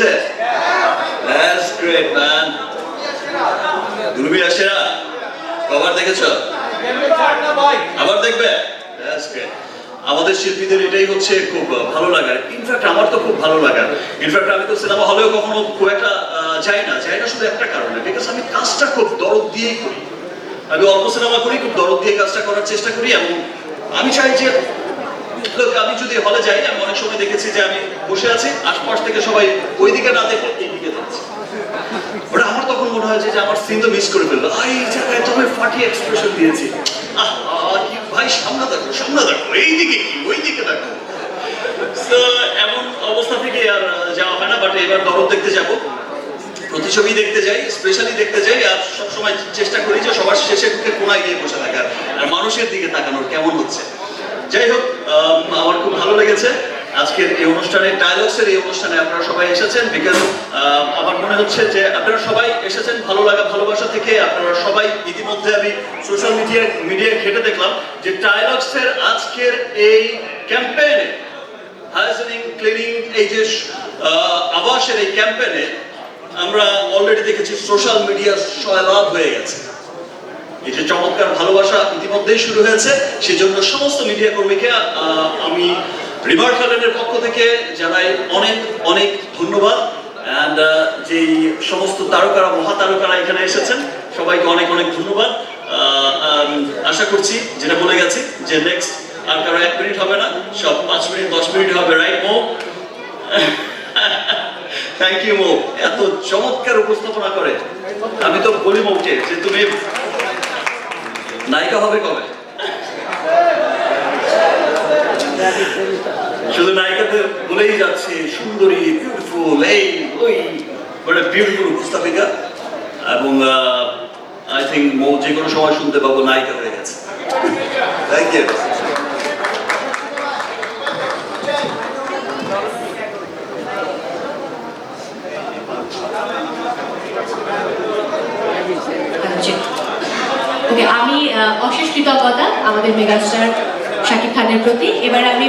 হয়েছে? That's great man কবার দেখেছ? আবার দেখবে? আমাদের শিল্পীদের এটাই হচ্ছে খুব ভালো লাগার ইনফ্যাক্ট আমার তো খুব ভালো লাগার ইনফ্যাক্ট আমি তো সিনেমা হলেও কখনো খুব একটা যাই না। যাই না শুধু একটা কারণে। বিকজ আমি কাজটা খুব দরদ দিয়েই করি। আমি অল্প সিনেমা করি, খুব দরদ দিয়ে কাজটা করার চেষ্টা করি এবং আমি চাই যে লোক আমি যদি হলে যাই, আমি অনেক সময় দেখেছি যে আমি বসে আছি, আশপাশ থেকে সবাই ওইদিকে না দেখে এইদিকে দেখছে ওটা আমার তখন মনে হয় যে আমার সিন তো মিস করে ফেলল। এই জায়গায় তো আমি ফাটিয়ে এক্সপ্রেশন দিয়েছি। ভাই, সামনে দেখো সামনে দেখো, এইদিকে কি, ওইদিকে দেখো। এমন অবস্থা থেকে আর যাওয়া হয় না বাট এবার দরদ দেখতে যাব। প্রতিছবি দেখতে যাই স্পেশালি দেখতে যাই, আর সবসময় চেষ্টা করি যে সবার শেষে কোনায় গিয়ে বসে থাকার, আর মানুষের দিকে তাকানোর, কেমন হচ্ছে। যাই হোক ভালো লেগেছে। আজকের এই অনুষ্ঠানে ডায়ালগসের এই অনুষ্ঠানে আপনারা সবাই এসেছেন। বিকজ আমার মনে হচ্ছে যে আপনারা সবাই এসেছেন ভালো লাগা, ভালোবাসা থেকে। আপনারা সবাই ইতিমধ্যে আমি সোশ্যাল মিডিয়া মিডিয়ায় ঘেটে দেখলাম যে ডায়ালগসের আজকের এই ক্যাম্পেইনে হাইজেনিং ক্লিনিং এই যে আবাসের এই ক্যাম্পেইনে আমরা অলরেডি দেখেছি সোশ্যাল মিডিয়া সয়লাভ হয়ে গেছে। এই যে চমৎকার ভালোবাসা ইতিমধ্যেই শুরু হয়েছে, সেজন্য সমস্ত মিডিয়া কর্মীকে আমি রিভার ফ্যালেনের পক্ষ থেকে জানাই অনেক অনেক ধন্যবাদ। অ্যান্ড যেই সমস্ত তারকারা, মহাতারকারা এখানে এসেছেন, সবাইকে অনেক অনেক ধন্যবাদ। আশা করছি, যেটা বলে গেছি, যে নেক্সট আর কারও এক মিনিট হবে না, সব পাঁচ মিনিট, দশ মিনিট হবে রাইট মো থ্যাংক ইউ মো এত চমৎকার উপস্থাপনা করে। আমি তো বলি মৌকে যে তুমি নায়িকা হবে কবে শুধু বলেই যাচ্ছে, সুন্দরী বিউটিফুল এই, ওই, বড় বিউটিফুল উপস্থাপিকা। এবং আই থিঙ্ক মৌ যে কোনো সময় শুনতে পাবো, নায়িকা হয়ে গেছে। থ্যাংক ইউ আমি অশেষ কৃতজ্ঞতা আমাদের মেগাস্টার শাকিব খানের প্রতি। এবার আমি